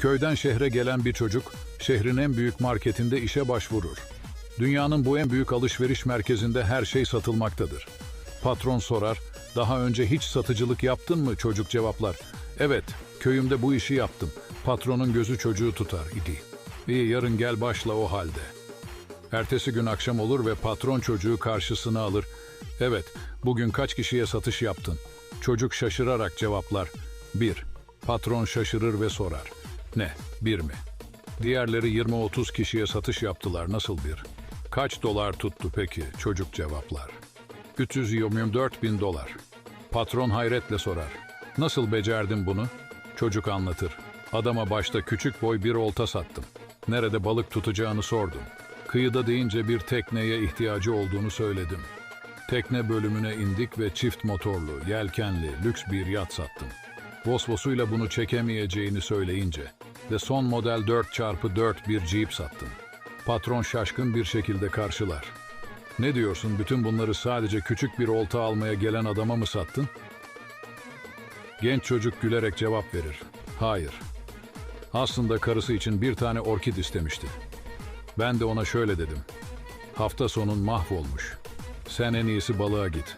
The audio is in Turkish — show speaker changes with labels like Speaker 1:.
Speaker 1: Köyden şehre gelen bir çocuk, şehrin en büyük marketinde işe başvurur. Dünyanın bu en büyük alışveriş merkezinde her şey satılmaktadır. Patron sorar, daha önce hiç satıcılık yaptın mı? Çocuk cevaplar, evet, köyümde bu işi yaptım. Patronun gözü çocuğu tutar idi. İyi yarın gel başla o halde. Ertesi gün akşam olur ve patron çocuğu karşısına alır. Evet, bugün kaç kişiye satış yaptın? Çocuk şaşırarak cevaplar. Bir. Patron şaşırır ve sorar. Ne, bir mi? Diğerleri 20-30 kişiye satış yaptılar, nasıl bir? Kaç dolar tuttu peki? Çocuk cevaplar. 324 bin dolar. Patron hayretle sorar. Nasıl becerdin bunu? Çocuk anlatır. Adama başta küçük boy bir olta sattım. Nerede balık tutacağını sordum. Kıyıda deyince bir tekneye ihtiyacı olduğunu söyledim. Tekne bölümüne indik ve çift motorlu, yelkenli, lüks bir yat sattım. Vosvosuyla bunu çekemeyeceğini söyleyince ve son model 4x4 bir Jeep sattım. Patron şaşkın bir şekilde karşılar. Ne diyorsun bütün bunları sadece küçük bir olta almaya gelen adama mı sattın? Genç çocuk gülerek cevap verir. Hayır. Aslında karısı için bir tane orkid istemişti. Ben de ona şöyle dedim. Hafta sonun mahvolmuş. Sen en iyisi balığa git.